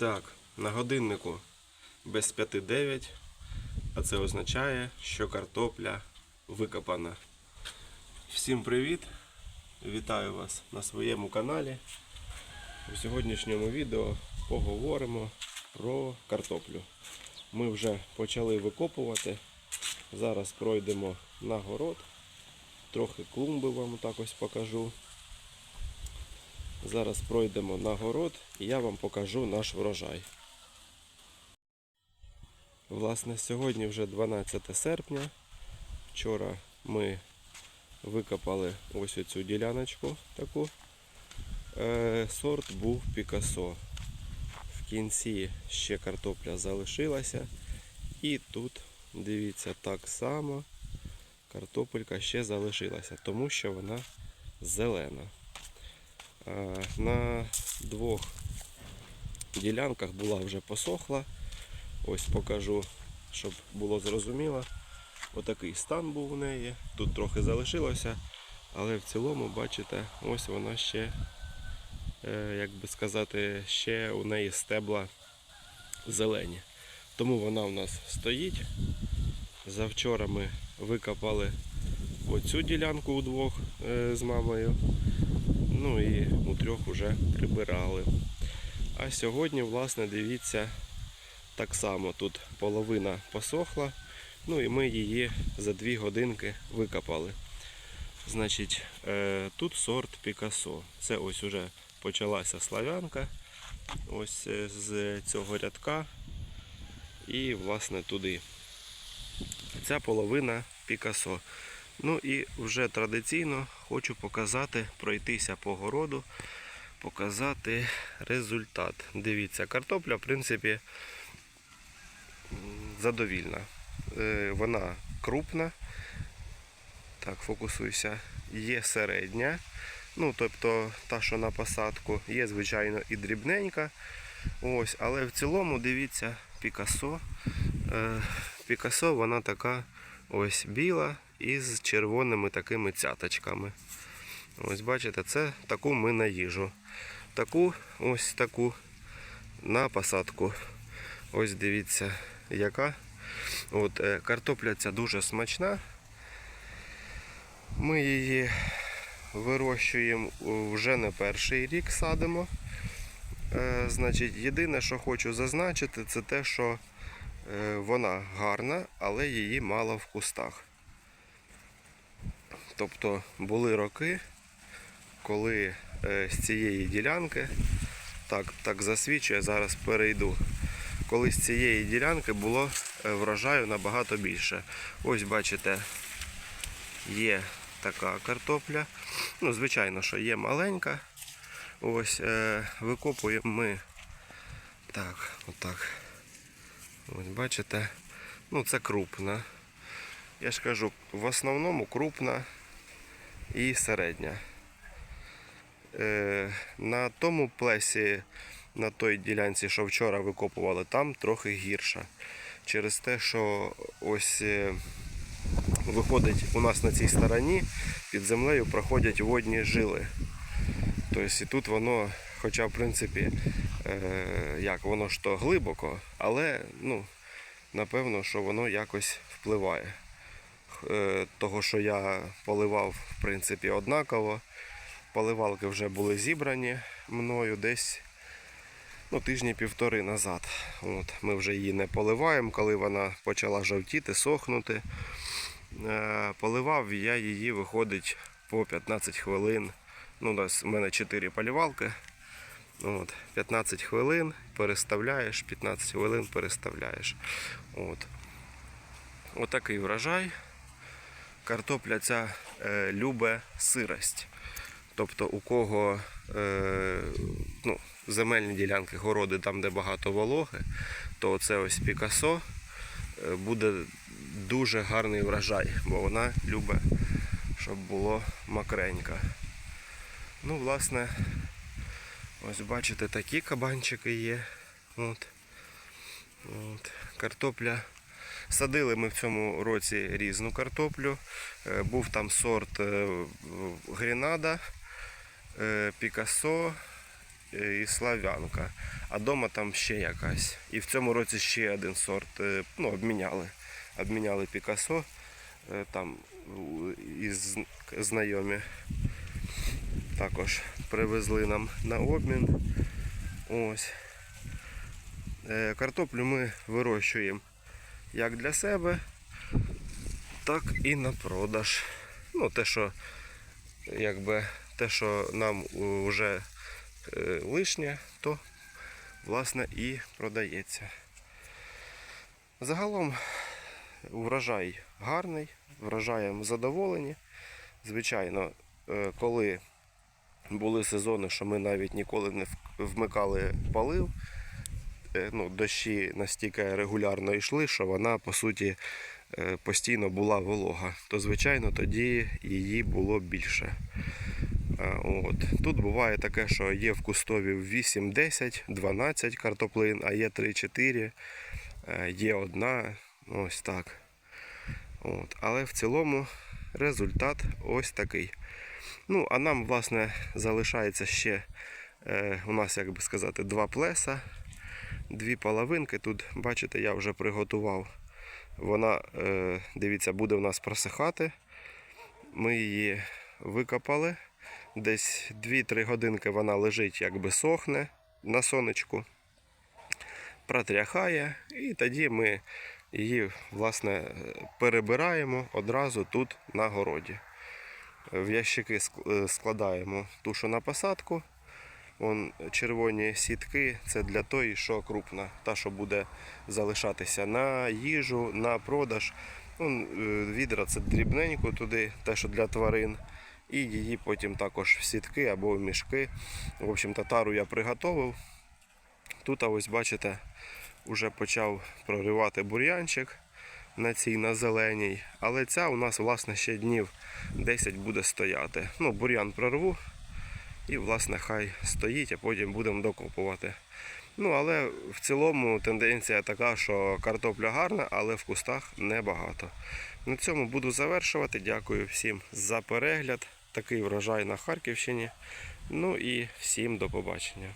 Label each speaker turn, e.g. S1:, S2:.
S1: Так, на годиннику без 5-9, а це означає, що картопля викопана. Всім привіт! Вітаю вас на своєму каналі. У сьогоднішньому відео поговоримо про картоплю. Ми вже почали викопувати. Зараз пройдемо на город. Трохи клумби вам так ось покажу. Зараз пройдемо на город і я вам покажу наш врожай. Власне, сьогодні вже 12 серпня. Вчора ми викопали ось оцю діляночку таку. Е, сорт був Пікасо. В кінці ще картопля залишилася. І тут, дивіться, так само картопелька ще залишилася, тому що вона зелена. Е, На двох ділянках була вже посохла. Ось покажу, щоб було зрозуміло. Отакий стан був у неї. Тут трохи залишилося, але в цілому, бачите, ось вона ще, е, як би сказати, ще у неї стебла зелені. Тому вона у нас стоїть. Завчора ми викопали оцю ділянку удвох е, з мамою. Ну і у трьох вже прибирали. А сьогодні, власне, дивіться, так само тут половина посохла. Ну і ми її за дві годинки викопали. Значить, е, тут сорт Пікасо. Це ось уже почалася славянка. Ось е, з цього рядка. І, власне, туди. Ця половина Пікасо. Ну і вже традиційно хочу показати, пройтися по городу, показати результат. Дивіться, картопля, в принципі, задовільна. Е, Вона крупна. Так, фокусуйся. Є середня. Ну, тобто та, що на посадку, є, звичайно, і дрібненька. Ось, але в цілому, дивіться, Пікасо. Е, Пікасо, вона така ось біла із червоними такими цяточками. Ось бачите, це таку ми на їжу. Таку, ось таку на посадку. Ось дивіться, яка. От, е, картопля ця дуже смачна. Ми її вирощуємо вже не перший рік садимо. Е, значить, єдине, що хочу зазначити, це те, що е, вона гарна, але її мало в кустах. Тобто були роки, коли е, з цієї ділянки, так, так засвідчує, зараз перейду. Коли з цієї ділянки було е, врожаю набагато більше. Ось бачите, є така картопля. Ну, звичайно, що є маленька. Ось е, викопуємо ми так, отак. Ось бачите, ну це крупна. Я ж кажу, в основному крупна і середня. Е, на тому плесі, на той ділянці, що вчора викопували, там трохи гірша. Через те, що ось е, виходить у нас на цій стороні, під землею проходять водні жили. Тобто і тут воно, хоча в принципі, е, як воно ж то глибоко, але ну, напевно, що воно якось впливає. Е, того, що я поливав в принципі однаково. Поливалки вже були зібрані мною десь ну, тижні півтори назад. От, ми вже її не поливаємо, коли вона почала жовтіти, сохнути. Е, Поливав я її, виходить, по 15 хвилин. Ну, у мене 4 полівалки. От, 15 хвилин переставляєш, 15 хвилин переставляєш. От. Отакий врожай. Картопля ця е, любе сирость. Тобто у кого е, ну, земельні ділянки, городи там, де багато вологи, то це ось Пікасо е, буде дуже гарний врожай, бо вона любить, щоб було макренька. Ну, власне, ось бачите, такі кабанчики є. От. От. Картопля. Садили ми в цьому році різну картоплю. Е, Був там сорт е, Гренада, е, Пікасо і славянка. А дома там ще якась. І в цьому році ще один сорт. Ну, обміняли. Обміняли Пікасо. Там із знайомі також привезли нам на обмін. Ось. Картоплю ми вирощуємо як для себе, так і на продаж. Ну, те, що якби те, що нам вже лишнє, то власне і продається. Загалом врожай гарний, врожаєм задоволені. Звичайно, е, коли були сезони, що ми навіть ніколи не вмикали палив, е, ну, дощі настільки регулярно йшли, що вона по суті е, постійно була волога, то звичайно тоді її було більше. Е, От. Тут буває таке, що є в кустові 8, 10, 12 картоплин, а є 3-4, е, є одна, ось так. От. Але в цілому результат ось такий. Ну, а нам, власне, залишається ще е, у нас, як би сказати, два плеса, дві половинки. Тут, бачите, я вже приготував. Вона, е, дивіться, буде в нас просихати. Ми її викопали. Десь 2-3 годинки вона лежить, якби сохне на сонечку, протряхає, і тоді ми її власне перебираємо одразу тут на городі. В ящики е, складаємо ту, що на посадку. Вон червоні сітки це для тої, що крупна, та, що буде залишатися на їжу, на продаж. Вон, е, відра це дрібненько туди, те, що для тварин. І її потім також в сітки або в мішки. В общем, татару я приготовив. Тут, ось бачите, вже почав проривати бур'янчик на цій на зеленій. Але ця у нас власне ще днів 10 буде стояти. Ну, бур'ян прорву і власне хай стоїть, а потім будемо докопувати. Ну, але в цілому тенденція така, що картопля гарна, але в кустах небагато. На цьому буду завершувати. Дякую всім за перегляд. Такий врожай на Харківщині. Ну і всім до побачення.